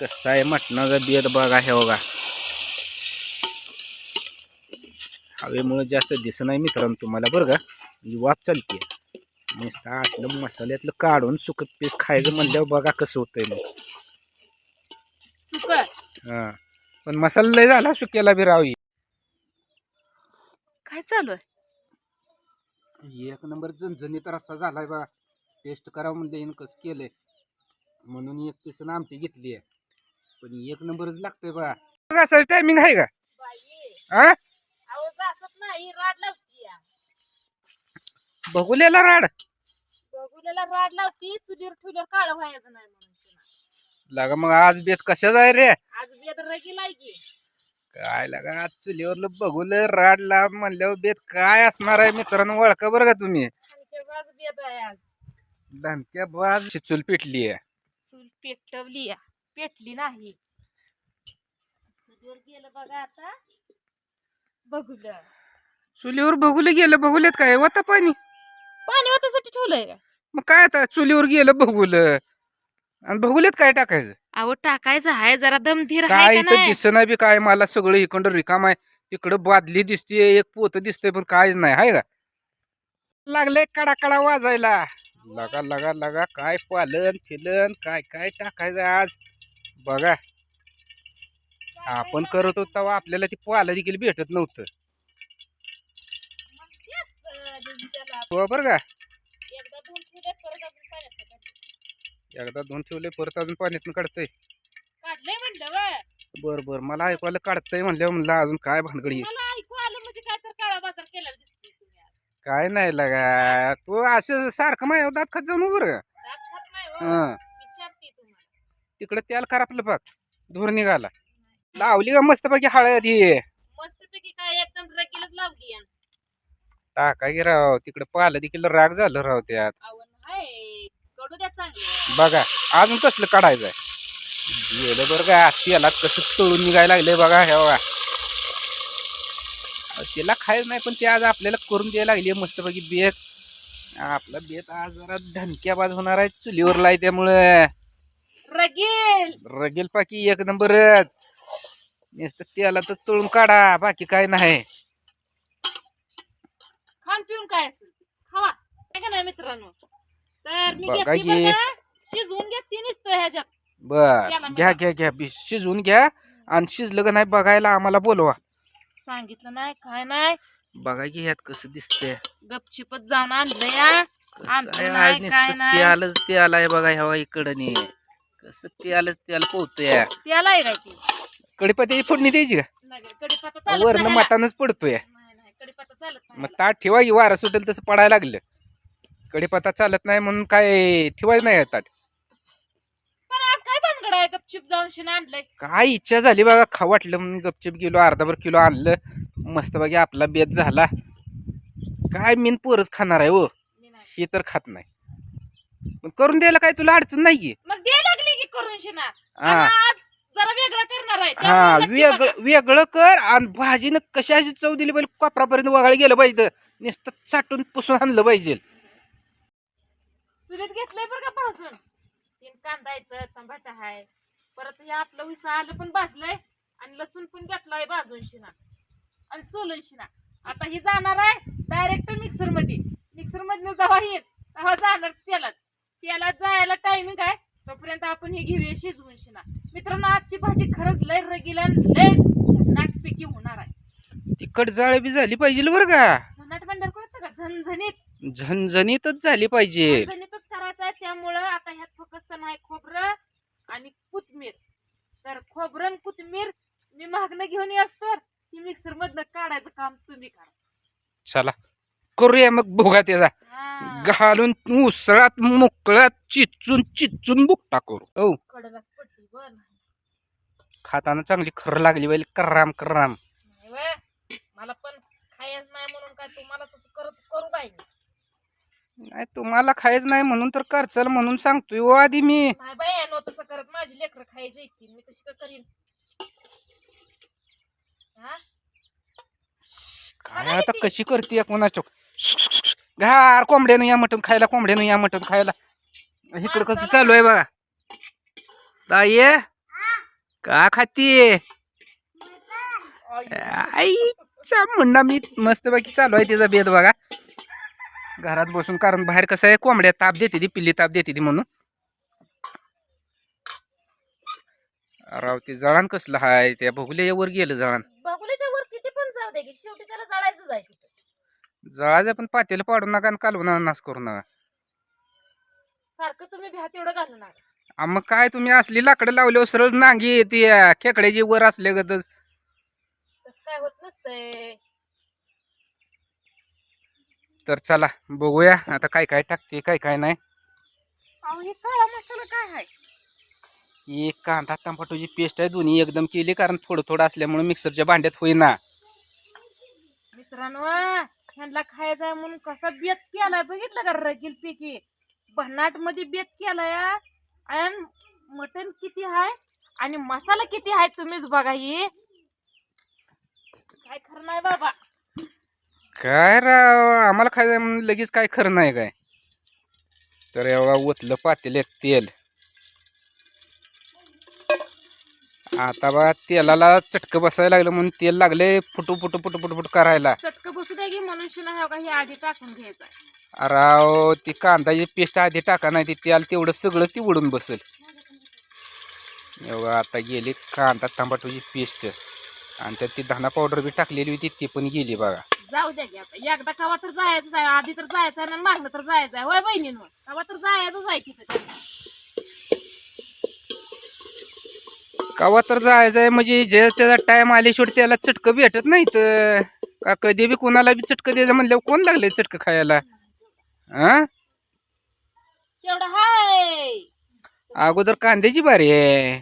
कसं आहे मटणाचा बेत बघा हे बघा. हवेमुळे जास्त दिसत नाही मित्रांनो तुम्हाला बरं का? ही वाफ चालते. नुसतं असलं मसाल्यातलं काढून सुकत पीस खायचं म्हणल्यावर बघा कसं होतंय मग. सुक हां. पण मसाला लय झाला सुक्याला बी रावी काय चालू आहे? एक नंबर झणझणीत रस्सा झालाय बा. टेस्ट करावं म्हणलं येईन कसं केलंय? म्हणून एक पिसून आमटी घेतली आहे. पण एक नंबरच लागतोय बा. असं टायमिंग आहे का? हा नाही राड लावती बघुलेला राड. बघुल्याला राड लावती चुलीवर ठुलीवर काळ व्हायचं नाही म्हणून तिला. लागा मग आज बेत कशा जाय रे? आज बेद रगी लागी काय लागा आज चुलीवर बघुल राड लाव म्हणल्यावर बेत काय असणार आहे मित्रांनो? ओळखा बरं का तुम्ही. बाज बेद आहे आज. धमक्या बाज चूल पेटली आहे चूल पेटवली या. पेटली नाही. चुलीवर गेलं बघा आता. बघुलं. चुलीवर बघुले गेलं बघुलेत काय? होता पाणी. पाणी वाटासाठी ठेवलंय का? मग काय आता चुलीवर गेलं बघुल. आणि बघुलेत काय टाकायचं? अहो टाकायचं आहे जरा दमधीर काय आहे का इथं नाही? दिसना बी काय मला सगळं इकडं रिकाम आहे. तिकडं बादली दिसते एक पोत दिसतंय पण कायच नाही हाय का? लागले कडा कडा वाजायला. लगा लगा लगा काय पालन फिलन काय काय टाकायचं आज? बघा. आपण करत होतो तेव्हा आपल्याला ती पाला देखील भेटत नव्हतं. हो बरं का? एकदा दोन ठेवले परत अजून पाण्यातून काढतंय. म्हणलं. बरं बरं. मला ऐकवायला काढतंय म्हणल्यावर म्हणलं अजून काय भानगडी म्हणजे काय नाही लगा. तू असं सारखं माय दात खात जाऊ नको बरं का? हो. तिकडे त्याला खराबलं बघ धूर निघाला. लावली का मस्त पैकी हळद ही? मस्तपैकी काय एकदम रकीलच लावली यान. टाका की राव तिकडे पाहिलं देखील राग झालं राव त्यात. आवड हाय कडू द्या चांगलं. बघा अजून कसलं काढायचं आहे? गेलं बरं का त्याला कसं तळून निघायला लागलंय बघा हे बघा. अहो, त्याला खायचं नाही पण ते आज आपल्याला करून द्यायला लागली मस्त पैकी बेत. आपला बेत आज जरा धनक्याबाज होणार आहे चुलीवर लाय त्यामुळं. रगील. रगेल पाकी एक नंबरच नुसतं त्याला तर तळून काढा बाकी काय नाही. खाऊन पिऊन काय असेल? ते. खावा. काय का नाही मित्रांनो. तर मी बघा घेतली की. बरं का, शिजवून घेतली नुसतं ह्याच्यात. बर. घ्या. घ्या घ्या. बी- शिजवून घ्या आणि शिजलं का नाही बघायला आम्हाला बोलवा. सांगितलं नाही काय नाही. बघा की ह्यात कसं दिसतंय. गपचिपच जाऊन आणलं या कसं आणतो आहे, नाही, नुसतं नाही. ते आलंच ते आलाय बघा ह्या इकडं नी. कसं त्याला पोहतोय. त्याला आहे काय ते. कडीपत्त्याची फोडणी द्यायची का? नाही, चालत वरनं नाही ह्याला. मतानच पडतोय. नाही नाही कडीपत्ता चालत नाही मग ताट ठेवा की वारा सुटेल तसं पडायला लागलं. कडीपत्ता चालत नाही म्हणून काय ठेवायचं नाही ताट पण आज काय भानगड आहे? गपचिप जाऊन शिन आणलंय. काय इच्छा झाली बघा खा वाटलं म्हणून गपचिप गेलो अर्धाभर किलो आणलं. मस्त बघा आपला बेत झाला. काय मीन पोरच खाणार आहे हो? मी नाही. हे तर खात नाही. पण करून द्यायला काय तुला अडचण नाही मग दे की करून शिना हा. आज जरा वेगळं करणार आहे. हा त्यामुळे नक्की बघा. वेगळं वेगळं कर आणि भाजीनं कशाची चव दिली पाहिजे कोपरापर्यंत वगाळ गेलं पाहिजे नुसतं चाटून पुसून आणलं पाहिजे. चुलीत घेतलंय बरं का भाजून? तीन कांदा येतं टमाटा आहे. परत हे आपलं उसा आलं पण भाजलंय आणि लसूण पण घेतलाय भाजून शिना आणि सोलून शिना आता ही जाणार आहे डायरेक्ट मिक्सरमध्ये मिक्सर मधनं जेव्हा येईल तेव्हा जाणार तेलात. तेलात जायला टायमिंग आहे. तोपर्यंत आपण हे घेऊया शिजवून शिना. मित्रांनो आजची भाजी खरंच लय रगीला लय झणाटपैकी होणार आहे. तिखट जाळ बी झाली पाहिजे बरं का? झणाट म्हणल्यावर कळतं का? झणझणीत. झणझणीतच झाली पाहिजे. झणझणीतच करायचं आहे त्यामुळं आता ह्यात फक्त नाही खोबरं आणि कोथमीर तर खोबरं आणि कोथमीर मी मागणं घेऊन येस तर ती मिक्सर मधनं काढायचं काम तुम्ही करा. चला करूया मग भोगा त्याचा. घालून उसळात मोकळ्यात चिचून चिचून बुकटा करू. हो खाताना चांगली खर लागली पाहिजे कराम कराम. नाही व्हय. मला पण खायच नाही म्हणून काय तुम्हाला तसं करत करू काय नाही तुम्हाला खायच नाही म्हणून तर करचल म्हणून सांगतोय हो आधी मी. नाही बाय नो तसं करत माझी लेकरं खायची येतील मी तशी का करीन? हा? काय आता कशी करते कोणाचो? घार कोंबड्यानं या मटण खायला कोंबड्यानं या मटण खायला. इकडं कसं चालू आहे बघा. ताई का खाती? आईचा मुंडा मी मस्तपैकी चालू आहे तिचा बेद बघा. घरात बसून कारण बाहेर कसं आहे कोंबड्या ताप देते ती पिल्ली ताप देते ती म्हणून. राव ते जळण कसलं हाय त्या बघुल्यावर गेलं जळण बघुल्याच्या वर किती पण जाऊ दे की शेवटी त्याला जळायचं जायचं जळायचं पण पातेलं पाडू नका आणि कालवून नाश करू नका. सारखं तुम्ही भ्या तेवढं घालू नका आ मग काय तुम्ही असली लाकडं लावल्यावर सरळ नांगी ती अं, खेकड्याची वर असले गत तसं काय होत नसतंय. तर चला बघूया आता काय काय टाकते काय काय नाही. अहो हे काळा मसाला काय आहे? ही कांदा टमाटोची पेस्ट आहे दोन्ही एकदम केली कारण थोडं थोडं असल्यामुळे मिक्सरच्या भांड्यात होईना. मित्रांनो ह्यांना खायचा म्हणून कसा बेत केलाय? बघितलं का रगील पैकी? भन्नाटमध्ये बेत केलाय आणि मटन किती आहे आणि मसाला किती आहे तुम्हीच बघा ही. काय खरं नाही बाबा. काय राव आम्हाला खायचं म्हणून लगेच काय खरं नाही काय? तर एवढा ओतलं पातेले तेल. आता बा तेलाला चटकं बसायला लागलं म्हणून तेल लागले फुटू फुटू फुटू फुटू फुटू करायला. चटक बसू द्या की हे आधी टाकून घ्यायचं आहे. राव ती कांदाची पेस्ट आधी टाका नाही ती तेल तेवढं सगळं ती उडून बसेल. एवढं आता गेली कांदा टमाटोची पेस्ट. आणि त्यात ती धना पावडर बी टाकलेली होती ती पण गेली बघा. जाऊ द्या की आता. एकदा कवा तर जायचं आहे आधी तर जायचं आहे आणि मागणं तर जायचं आहे होय बहिणींवर कवा तर जायचंच आहे तिथं. कवा तर जायचं आहे म्हणजे जे त्याचा टाइम आले शेवटी त्याला चटकं भेटत नाही तर का कधी बी कोणाला बी चटकं द्यायचं म्हणल्यावर कोण लागले चटकं खायला? हा अगोदर कांद्याची बारी आहे.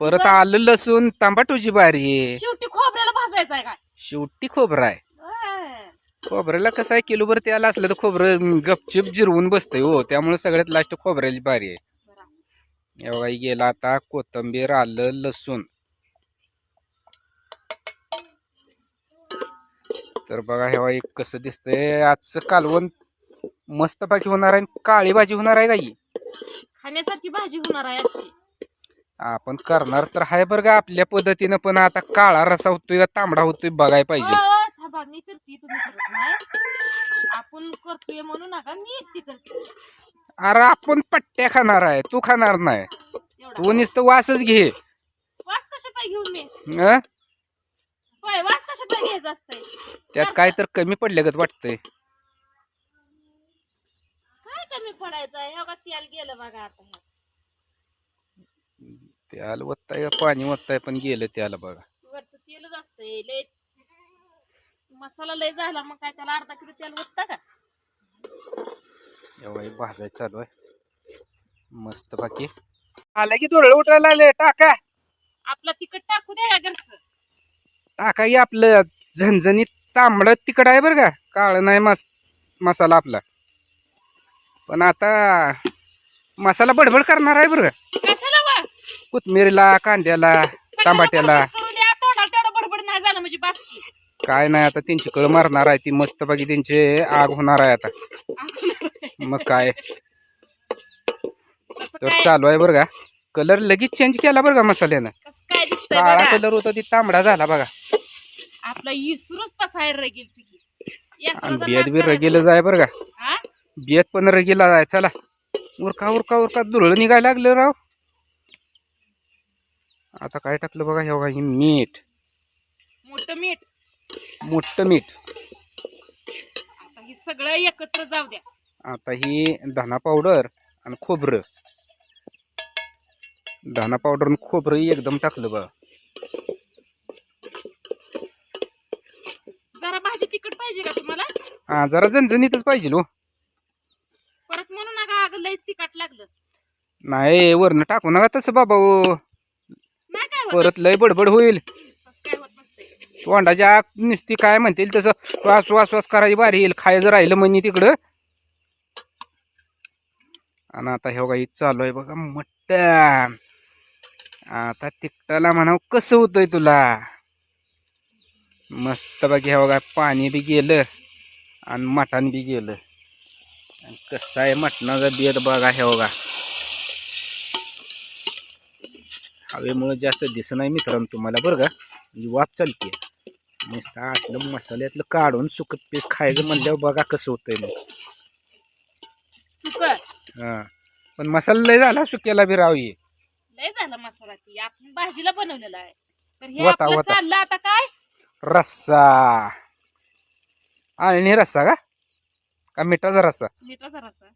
परत आलं लसूण तांबाटूची बारी आहे. शेवटी खोबऱ्याला भाजायचं आहे काय? शेवटी खोबरं आहे. खोबऱ्याला कसं आहे किलोभर त्याला असलं तर खोबरं गपचिप जिरवून बसतंय हो. त्यामुळे सगळ्यात लास्ट खोबऱ्याची बारी आहे. एवढा गेला आता कोथंबीर आलं लसूण. तर बघा हेवा एक कसं दिसतंय. आजचं कालवण मस्त पाकी होणार आहे आणि काळी भाजी होणार आहे का ही खाण्यासारखी भाजी होणार आहे आजची. आपण करणार तर आहे बरं का आपल्या पद्धतीनं पण आता काळा रसा होतोय का तांबडा होतोय बघायला पाहिजे. हो, थांबा मी करते तुम्ही करत नाही. आपण करतोय म्हणू नका मी एकटी करते. अरे आपण पट्ट्या खाणार आहे तू खाणार नाही. तू नुसतं वासच घे. वास कशा पाय घेऊन मी? हं? होय वास कशा पाय घ्यायचं असतंय? त्यात काय तर कमी पडल्यागत वाटतंय. काय कमी पडायचं आहे? तेल गेलं बघा आता हे. त्याला वत्ताय का पाणी वत्ताय पण गेलं त्याला बघा. वरचं तेलच असतंय लय मसाला लय झाला मग काय त्याला अर्धा किलो तेल होता का? एवढा हे भाजायचं चालू आहे. मस्त बाकी. आलं की डोळे उठायला लागले टाका. आपला तिखट टाकू द्या घरचं. टाका की आपलं झणझणीत तांबडं तिकड आहे बरं का. काळं नाही मस मसाला आपला. पण आता मसाला बडबड करणार आहे बरं का. कशाला वा? कोथमिरीला कांद्याला टमाट्याला बडबड करू द्या. तोंडाला तेवढं बडबड नाही झालं म्हणजे काय नाही आता त्यांची कळ मारणार आहे. ती मस्त बाकी त्यांचे आग होणार आहे आता. मग काय? तर चालू आहे बरं का. कलर लगेच चेंज केला बरं का मसाल्यानं. काळा कलर होता ती तांबडा झाला बघा. आपला इसूरच तसा आहे रगेल पिकी आणि बियात बी रगेलच आहे बरं का. बियात पण रगेला आहे. चला. उरका उरका उरका. दुरळ निघायला लागलं राव. आता काय टाकलं बघा हे बघा ही मीठ. मोठं मीठ. मोठं मीठ. आता हे सगळं एकत्र जाऊ द्या. आता ही धना पावडर आणि खोबरं. धना पावडर आणि खोबरं एकदम टाकलं बघा. जरा भाजी तिखट पाहिजे का तुम्हाला? हा जरा झणझणीतच पाहिजे हो परत म्हणू नका अगं लयच तिखट लागलं. नाही वरनं टाकू नका तसं बाबा ओ. नाही काय होत? परत लय बडबड होईल. तसं काय होत नसतंय. तोंडाच्या आग नुसती काय म्हणतील तसं. वास वास वास करायची बारी येईल. खायचं राहिलं म्हणे तिकडं. आणि आता हे बघा इथं चालू आहे बघा मटण. आता तिकटाला म्हणावं कसं होतंय तुला? मस्त बघा हे बघा पाणी बी गेलं आणि मटण बी गेलं. आणि कसं आहे मटणाचा बेद बघा हे बघा. हवेमुळं जास्त दिसत नाही मित्रांनो तुम्हाला बरं का? म्हणजे वाफ चालते. मस्त असलं मसाल्यातलं काढून सुकत पीस खायचं म्हणल्यावर बघा कसं होतंय मग. सुकत. हां. पण मसाला लय झाला सुक्याला बी राव ये लय झाला मसाला ती आपण भाजीला बनवलेला आहे. तर हे वता, आपलं वता. चाललं आता काय? रस्सा. आणि रस्सा का? का मिठाचा रस्सा? मिठाचा रसा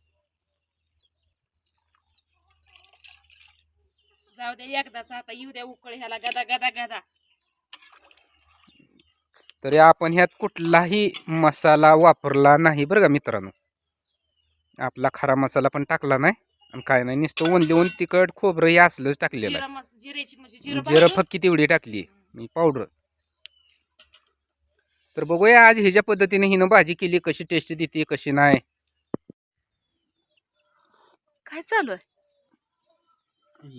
जाऊ दे एकदाच आता येऊ द्या उकळ ह्याला. गदा गदा गदा. तरी आपण ह्यात कुठलाही मसाला वापरला नाही बरं का मित्रांनो. आपला खरा मसाला पण टाकला नाही आणि काय नाही नुसतं ओन लिहून तिखट खोबरं हे असलंच टाकलेलं जिरा मस जिरेची म्हणजे जिरं आहे. फक्की तेवढी टाकली? मी पावडर. तर बघूया आज ह्याच्या पद्धतीने हिनं भाजी केली कशी टेस्ट देते कशी नाही. काय चालू आहे?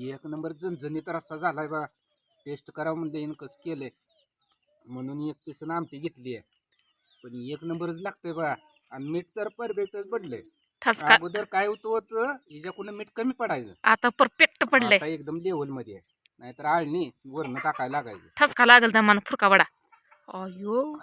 एक नंबर झणझणीत रस्सा झालाय बा. टेस्ट करावं म्हणलं हिनं कसं केलंय. म्हणून एक पिसून आमटी घेतली आहे. पण एक नंबरच लागतंय बा. आणि मीठ तर परफेक्टच पडलंय. ठसका. अगोदर काय होतं होतं हिच्याकडून मीठ कमी पडायचं. आता परफेक्ट पडलंय. आता एकदम लेवलमध्ये आहे. नाहीतर आळणी वरनं टाकायला लागायचं. ठसका लागल दमान फुरका वडा. अयो.